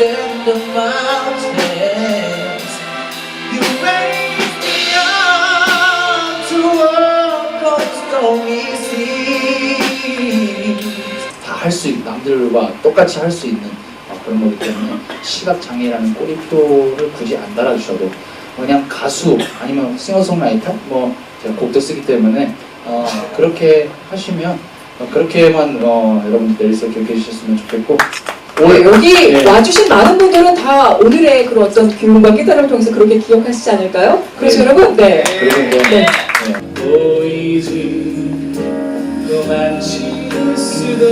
the mountains. You raise me up to walk on stormy seas. 다할 수 있는 남들과 똑같이 할 수 있는 어, 그런 거기 때문에 시각 장애라는 꼬리표를 굳이 안 달아주셔도 그냥 가수 아니면 싱어송라이터 뭐 제가 곡도 쓰기 때문에 어, 그렇게 하시면 어, 그렇게만 어, 여러분들 기억해 주셨으면 좋겠고 네, 여기 네. 와주신 많은 분들은 다 오늘의 그런 어떤 교훈과 깨달음을 통해서 그렇게 기억하시지 않을까요? 그래서 네. 여러분, 네. 네. 보이지 그만치 수도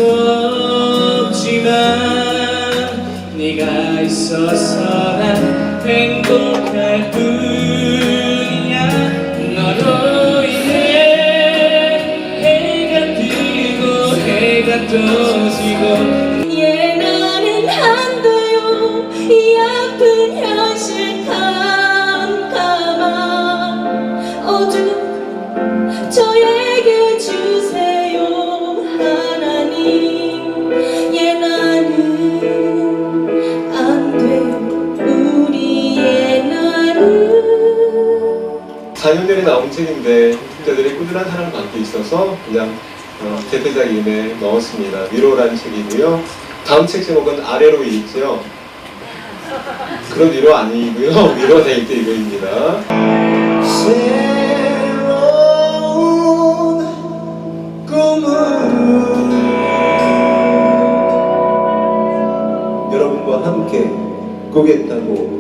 없지만 네가 있어서 난 행복할 뿐이야 너로 인해 해가 뜨고 해가 떠지고 이 아픈 현실 캄캄한 어둠 저에게 주세요 하나님 예 나는 안 돼요 우리의 나는 4년전에 나온 책인데 학자들의 꾸준한 사랑을 받고 있어서 그냥 어, 대표작임에 넣었습니다. 위로라는 책이고요. 다음 책 제목은 아래로 있죠. 그런 위로 아니고요. 위로가 될때 이거입니다. 새로운 꿈을 여러분과 함께 꾸겠다고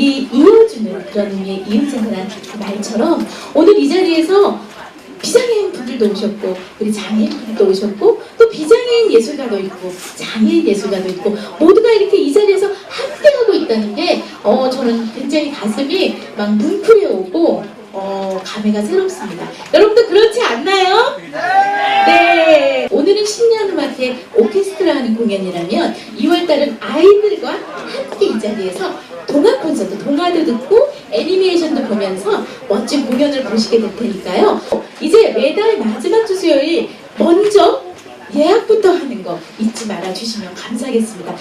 이 이어주는 그런 의미의 그 말처럼 오늘 이 자리에서 비장애인 분들도 오셨고 우리 장애인 분들도 오셨고 또 비장애인 예술가도 있고 장애인 예술가도 있고 모두가 이렇게 이 자리에서 함께하고 있다는 게 어, 저는 굉장히 가슴이 막 뭉클해 오고 어, 감회가 새롭습니다. 여러분도 그렇지 않나요? 네. 오늘은 신년음악회 오케스트라 하는 공연이라면 2월달은 아이들과 함께 이 자리에서 동화 콘서트, 동화도 듣고 애니메이션도 보면서 멋진 공연을 보시게 될 테니까요. 이제 매달 마지막 주 수요일 먼저 예약부터 하는 거 잊지 말아 주시면 감사하겠습니다.